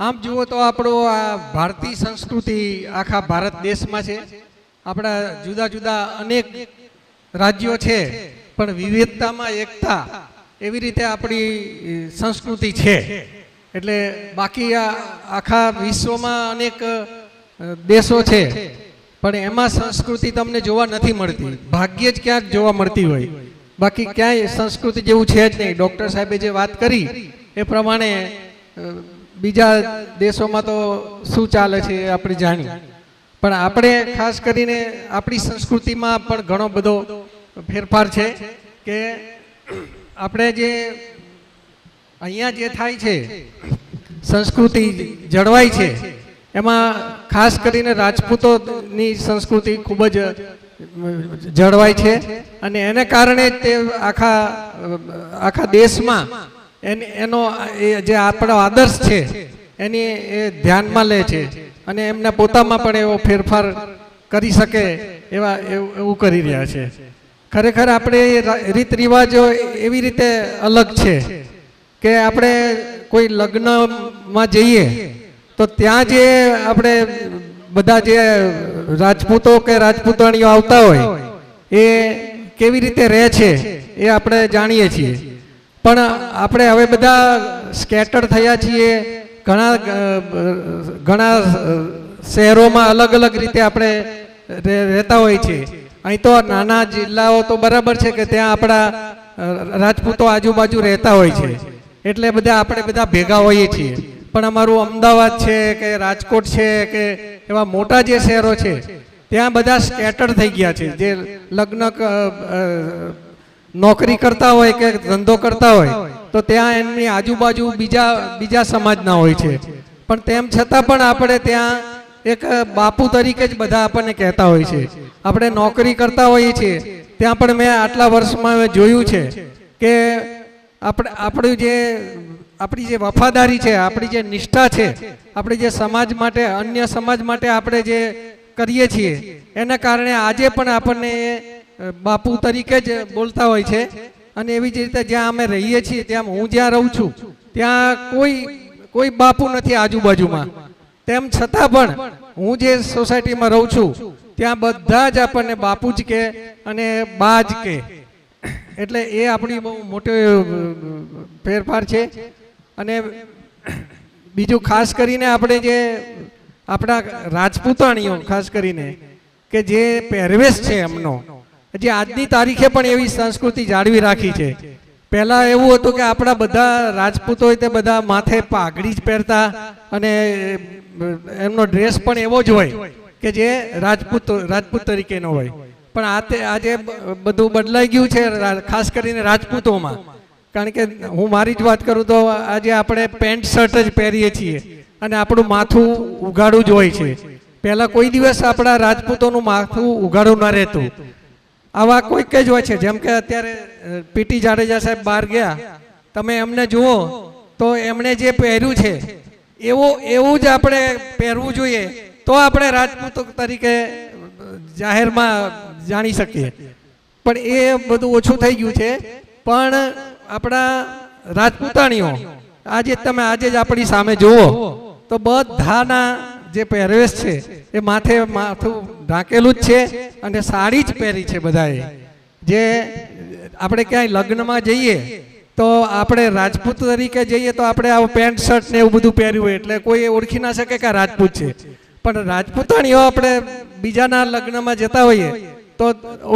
આમ જુઓ તો આપણો આ ભારતીય સંસ્કૃતિ આખા ભારત દેશમાં છે. આપણા જુદા જુદા અનેક રાજ્યો છે, પણ વિવિધતામાં એકતા એવી રીતે આપણી સંસ્કૃતિ છે. એટલે બાકી આખા વિશ્વમાં અનેક દેશો છે, પણ એમાં સંસ્કૃતિ તમને જોવા નથી મળતી. ભાગ્યે જ ક્યાંક જોવા મળતી હોય. બાકી ક્યાંય સંસ્કૃતિ જેવું છે જ નહીં. ડૉક્ટર સાહેબે જે વાત કરી, એ પ્રમાણે બીજા દેશોમાં તો શું ચાલે છે આપણે જાણ્યું પણ આપણે ખાસ કરીને આપણી સંસ્કૃતિમાં પણ ઘણો બધો ફેરફાર છે કે આપણે જે અહીંયા જે થાય છે, સંસ્કૃતિ જળવાય છે, એમાં ખાસ કરીને રાજપૂતોની સંસ્કૃતિ ખૂબ જ જળવાય છે અને એને કારણે તે આખા આખા દેશમાં એની, એનો, એ જે આપણો આદર્શ છે, એની એ ધ્યાનમાં લે છે અને એમના પોતામાં પણ એવો ફેરફાર કરી શકે એવા, એવું કરી રહ્યા છે. ખરેખર આપણે રીત રિવાજો એવી રીતે અલગ છે કે આપણે કોઈ લગ્નમાં જઈએ તો ત્યાં જે આપણે બધા જે રાજપૂતો કે રાજપૂતાણીઓ આવતા હોય, એ કેવી રીતે રહે છે એ આપણે જાણીએ છીએ. પણ આપણે હવે બધા સ્કેટર થયા છીએ. ઘણા ઘણા શહેરોમાં અલગ અલગ રીતે આપણે રહે- રહેતા હોય છે. અહીં તો નાના જિલ્લાઓ તો બરાબર છે કે ત્યાં આપણા રાજપૂતો આજુબાજુ રહેતા હોય છે. એટલે બધા આપણે બધા ભેગા હોઈએ છીએ. પણ અમારું અમદાવાદ છે કે રાજકોટ છે કે એવા મોટા જે શહેરો છે, ત્યાં બધા સ્કેટર થઈ ગયા છે. જે લગ્ન નોકરી કરતા હોય કે ધંધો કરતા હોય તો ત્યાં એમની આજુબાજુ બીજા બીજા સમાજના હોય છે. પણ તેમ છતાં પણ આપણે ત્યાં એક બાપુ તરીકે જ બધા આપણને કહેતા હોય છે. આપણે નોકરી કરતા હોઈએ છીએ. ત્યાં પણ મેં આટલા વર્ષમાં મેં જોયું છે કે આપણે આપણું જે આપણી જે વફાદારી છે આપણી જે નિષ્ઠા છે આપણે જે સમાજ માટે અન્ય સમાજ માટે આપણે જે કરીએ છીએ એના કારણે આજે પણ આપણને બાપુ તરીકે જ બોલતા હોય છે. અને એવી જ રીતે જ્યાં અમે રહીએ છીએ, ત્યાં હું જ્યાં રહું છું, ત્યાં કોઈ કોઈ બાપુ નથી આજુબાજુમાં. તેમ છતાં પણ હું જે સોસાયટીમાં રહું છું, ત્યાં બધા જ આપણને બાપુ જ કે અને બા જ કે. એટલે એ આપણી બહુ મોટો ફેરફાર છે. અને બીજું ખાસ કરીને આપણે જે આપણા રાજપૂતાણીઓ, ખાસ કરીને, કે જે પહેરવેશ છે એમનો જે આજની તારીખે પણ એવી સંસ્કૃતિ જાળવી રાખી છે. પહેલા એવું હતું કે આપણા બધા રાજપૂતો હોય તે બધા માથે પાઘડી જ પહેરતા અને એમનો ડ્રેસ પણ એવો જ હોય કે જે રાજપૂત રાજપૂત તરીકેનો હોય. પણ આ આજે બધું બદલાઈ ગયું છે ખાસ કરીને રાજપૂતોમાં. કારણ કે હું મારી જ વાત કરું તો આજે આપણે પેન્ટ, શર્ટ જ પહેરીએ છીએ અને આપણું માથું ઉઘાડું જ હોય છે. પહેલાં કોઈ દિવસ આપણા રાજપૂતોનું માથું ઉઘાડું ન રહેતું. આવા કોઈક જ હોય છે. જેમ કે અત્યારે પીટી જાડેજા સાહેબ બહાર ગયા. તમે એમને જુઓ તો એમણે જે પહેર્યું છે, એવું એવું જ આપણે પહેરવું જોઈએ. તો આપણે રાજપૂતો તરીકે જાહેરમાં જાણી શકીએ. પણ એ બધું ઓછું થઈ ગયું છે. પણ આપણા રાજપૂતાણીઓ, આજે તમે, આજે જ આપણી સામે જુઓ તો બધાના જે પહેરવેશ છે, એ માથે માથું ઢાંકેલું જ છે. અને સાડી જ પહેરી છે બધાએ. જે આપણે ક્યાંય લગ્નમાં જઈએ, તો આપણે રાજપૂત તરીકે જઈએ તો આપણે આવું પેન્ટ, શર્ટ ને એવું બધું પહેર્યું હોય એટલે કોઈ ઓળખી ના શકે કે રાજપૂત છે. પણ રાજપૂતાણીઓ આપણે બીજાના લગ્નમાં જતા હોઈએ, તો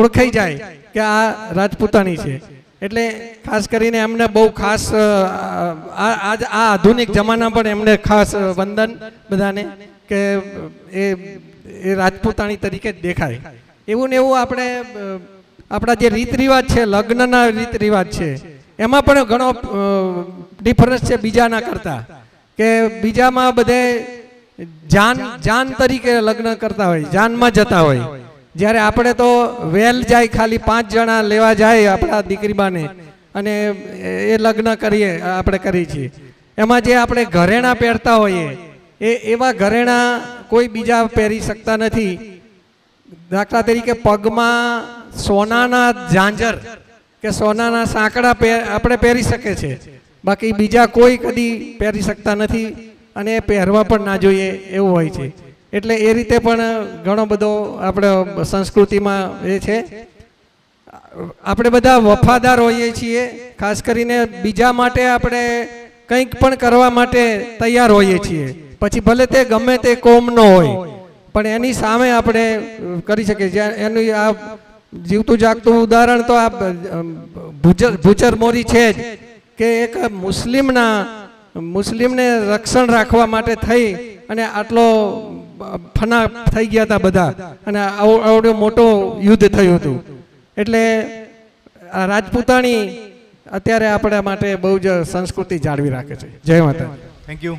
ઓળખાઈ જાય કે આ રાજપૂતાણી છે. એટલે ખાસ કરીને એમને બહુ ખાસ આ આ આ આધુનિક જમાના પણ એમને ખાસ વંદન બધાને કે એ રાજપૂતાણી તરીકે જ દેખાય. એવું ને એવું આપણે આપણા જે રીત રિવાજ છે, લગ્નના રીત રિવાજ છે, એમાં પણ ઘણો ડિફરન્સ છે બીજાના કરતા. કે બીજામાં બધે જાન જાન તરીકે લગ્ન કરતા હોય, જાનમાં જતા હોય. જ્યારે આપણે તો વેલ જાય, ખાલી પાંચ જણા લેવા જાય આપણા દીકરીબાને, અને એ લગ્ન કરીએ, આપણે કરીએ છીએ. એમાં જે આપણે ઘરેણા પહેરતા હોઈએ, એ, એવા ઘરેણા કોઈ બીજા પહેરી શકતા નથી. દાખલા તરીકે પગમાં સોનાના ઝાંઝર કે સોનાના સાંકડા આપણે પહેરી શકે છે. બાકી બીજા કોઈ કદી પહેરી શકતા નથી અને પહેરવા પણ ના જોઈએ એવું હોય છે. એટલે એ રીતે પણ ઘણો બધો આપણે સંસ્કૃતિમાં એ છે. આપણે બધા વફાદાર હોઈએ છીએ, ખાસ કરીને બીજા માટે આપણે કંઈક પણ કરવા માટે તૈયાર હોઈએ છીએ. પછી ભલે તે ગમે તે કોમનો હોય પણ એની સામે આપણે કરી શકીએ છીએ. એનું આ જીવતું જાગતું ઉદાહરણ તો આ ભૂજર ભૂચર મોરી છે જ કે એક મુસ્લિમના, મુસ્લિમને રક્ષણ રાખવા માટે થઈ અને આટલો ફના થઈ ગયા હતા બધા અને આવો, આવડો મોટો યુદ્ધ થયું હતું. એટલે રાજપૂતાણી અત્યારે આપણા માટે બહુ જ સંસ્કૃતિ જાળવી રાખે છે. જય માતા થેન્ક યુ